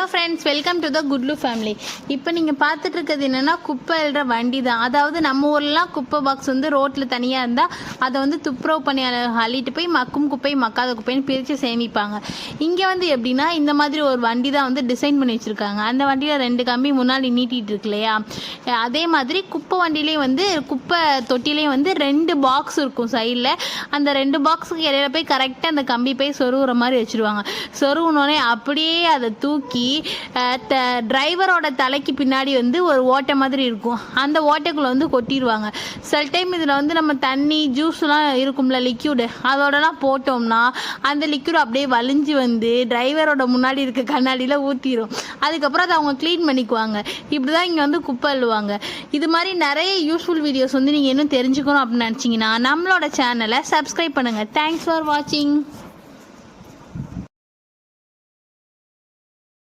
Hello friends welcome to the Kutlu family இப்போ நீங்கள் பார்த்துட்டு இருக்கிறது என்னென்னா குப்பை எழுற வண்டி தான் அதாவது நம்ம ஊர்லாம் குப்பை பாக்ஸ் வந்து ரோட்டில் தனியாக இருந்தால் அதை வந்து துப்புரவு பணியாளர் அள்ளிட்டு போய் மக்கும் குப்பை மக்காத குப்பைன்னு பிரித்து சேமிப்பாங்க. இங்கே வந்து எப்படின்னா இந்த மாதிரி ஒரு வண்டி தான் வந்து டிசைன் பண்ணி வச்சுருக்காங்க. அந்த வண்டியில் ரெண்டு கம்பி முன்னாடி நீட்டிகிட்டு இருக்கு இல்லையா? அதே மாதிரி குப்பை வண்டியிலையும் வந்து குப்பை தொட்டிலையும் வந்து ரெண்டு பாக்ஸ் இருக்கும் சைடில் அந்த ரெண்டு பாக்ஸுக்கு இடையில போய் கரெக்டாக அந்த கம்பி போய் சொருகுற மாதிரி வச்சுருவாங்க. சொருகுனோடனே அப்படியே அதை தூக்கி டிரைவரோட தலைக்கு பின்னாடி வந்து ஒரு ஓட்டை மாதிரி இருக்கும். அந்த ஓட்டைக்குள்ளே வந்து கொட்டிடுவாங்க சில டைம் இதில் வந்து நம்ம தண்ணி ஜூஸ்லாம் இருக்கும்ல லிக்யூடு அதோடலாம் போட்டோம்னா அந்த லிக்யூட் அப்படியே வலிஞ்சு வந்து டிரைவரோட முன்னாடி இருக்க கண்ணாடியில் ஊற்றிடும் அதுக்கப்புறம் அதை அவங்க க்ளீன் பண்ணிக்குவாங்க. இப்படி தான் இங்கே வந்து குப்பை அள்ளுவாங்க. இது மாதிரி நிறைய யூஸ்ஃபுல் வீடியோஸ் வந்து நீங்கள் இன்னும் தெரிஞ்சுக்கணும் அப்படின்னு நினச்சிங்கன்னா நம்மளோட சேனலை சப்ஸ்கிரைப் பண்ணுங்கள் தேங்க்ஸ் ஃபார் வாட்சிங்